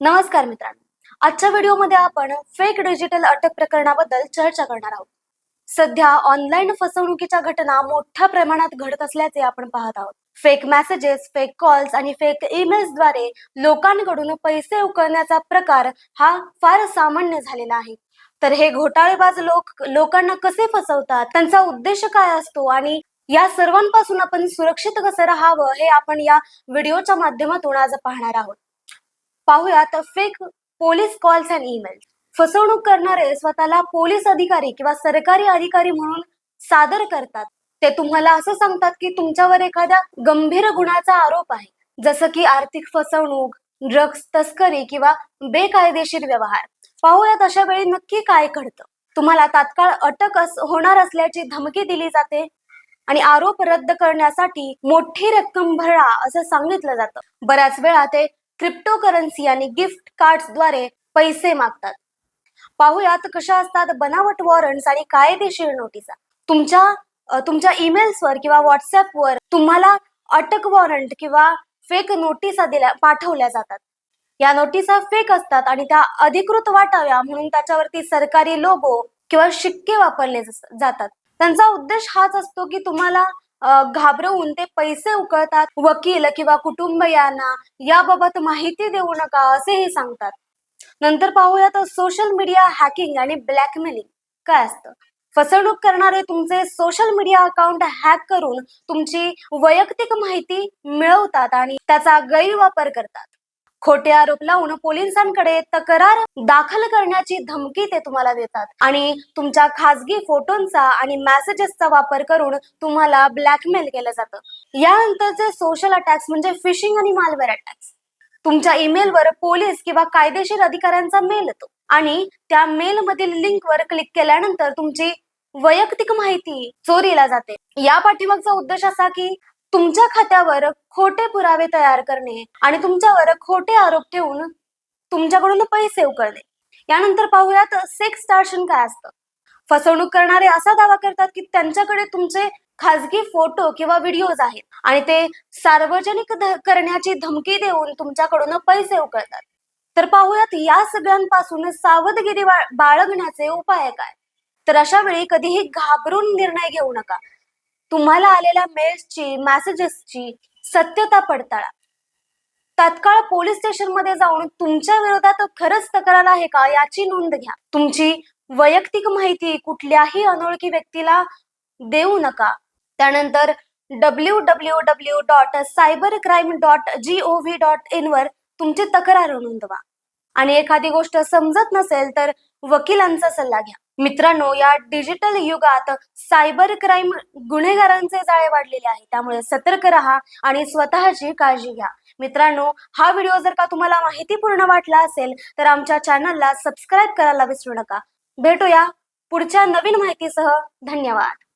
नमस्कार मित्रांनो. आजच्या व्हिडिओमध्ये आपण फेक डिजिटल अटक प्रकरणाबद्दल चर्चा करणार आहोत. सध्या ऑनलाईन फसवणुकीच्या घटना मोठ्या प्रमाणात घडत असल्याचे आपण पाहत आहोत. फेक मेसेजेस फेक कॉल्स आणि फेक ईमेल्सद्वारे लोकांकडून पैसे उकळण्याचा प्रकार हा फार सामान्य झालेला आहे. तर हे घोटाळेबाज लोक लोकांना कसे फसवतात त्यांचा उद्देश काय असतो आणि या सर्वांपासून आपण सुरक्षित कसं राहावं हे आपण या व्हिडिओच्या माध्यमातून आज पाहणार आहोत. पाहूयात fake police calls and email फसवणूक करणारे स्वतःला पोलीस अधिकारी किंवा सरकारी अधिकारी म्हणून सादर करतात. ते तुम्हाला असं सांगतात की तुमच्यावर एखाद्या गंभीर गुन्ह्याचा आरोप आहे. जसं की आर्थिक फसवणूक ड्रग्ज तस्करी किंवा बेकायदेशीर व्यवहार. पाहूयात अशा वेळी नक्की काय घडतं. तुम्हाला तात्काळ अटक अस- होणार असल्याची धमकी दिली जाते आणि आरोप रद्द करण्यासाठी मोठी रक्कम भरा असं सांगितलं जातं. बऱ्याच वेळा ते क्रिप्टोकरन्सी आणि गिफ्ट कार्ड्सद्वारे पैसे मागतात. पाहूयात कशा असतात बनावट वॉरंट्स आणि कायदेशीर नोटिसा. तुमच्या तुमच्या ईमेल्सवर किंवा व्हॉट्सअपवर तुम्हाला अटक वॉरंट किंवा फेक नोटिसा दिल्या पाठवल्या जातात. या नोटिसा फेक असतात आणि त्या अधिकृत वाटाव्या म्हणून त्याच्यावरती सरकारी लोगो किंवा शिक्के वापरले जातात. त्यांचा उद्देश हाच असतो की तुम्हाला घाबरवून ते पैसे उकळतात वकील किंवा कुटुंबियांना याबाबत माहिती देऊ नका असेही सांगतात. नंतर पाहूयात सोशल मीडिया हॅकिंग आणि ब्लॅकमेलिंग काय असतं? फसवणूक करणारे तुमचे सोशल मीडिया अकाउंट हॅक करून तुमची वैयक्तिक माहिती मिळवतात आणि त्याचा गैरवापर करतात. खोटे आरोप लावून पोलिसांकडे तक्रार दाखल करण्याची धमकी ते तुम्हाला देतात. आणि तुमच्या खासगी फोटोंचा आणि मेसेजेसचा वापर करून तुम्हाला ब्लॅकमेल केलं जातं. यानंतरचे सोशल अटॅक्स म्हणजे फिशिंग आणि मालवेअर अटॅक्स तुमच्या ईमेलवर पोलीस किंवा कायदेशीर अधिकाऱ्यांचा मेल येतो. आणि त्या मेल मधील लिंकवर क्लिक केल्यानंतर तुमची वैयक्तिक माहिती चोरीला जाते. या पाठीमागचा उद्देश असा की तुमच्या खात्यावर खोटे पुरावे तयार करणे आणि तुमच्यावर खोटे आरोप ठेवून तुमच्याकडून पैसे उकळणे. यानंतर पाहूयात सेक्स स्टार्शन काय असतं. फसवणूक करणारे असा दावा करतात की त्यांच्याकडे तुमचे खाजगी फोटो किंवा व्हिडिओज आहेत आणि ते सार्वजनिक करण्याची धमकी देऊन तुमच्याकडून पैसे उकळतात. तर पाहूयात या सगळ्यांपासून सावधगिरी बाळगण्याचे उपाय काय? तर अशा वेळी कधीही घाबरून निर्णय घेऊ नका. तुम्हाला आलेल्या मेल्सची मेसेजेसची सत्यता पडताळा. तात्काळ पोलीस स्टेशनमध्ये जाऊन तुमच्या विरोधात खरंच तक्रार आहे का याची नोंद घ्या. तुमची वैयक्तिक माहिती कुठल्याही अनोळखी व्यक्तीला देऊ नका. त्यानंतर W W W dot cyber crime dot G O V dot in वर तुमची तक्रार नोंदवा. आणि एखादी गोष्ट समजत नसेल तर वकिलांचा सल्ला घ्या. मित्रांनो या डिजिटल युगात सायबर क्राईम गुन्हेगारांचे जाळे वाढलेले आहे त्यामुळे सतर्क राहा आणि स्वतःची काळजी घ्या. मित्रांनो हा व्हिडिओ जर का तुम्हाला माहितीपूर्ण वाटला असेल तर आमच्या चॅनलला सबस्क्राईब करायला विसरू नका. भेटूया पुढच्या नवीन माहितीसह. धन्यवाद.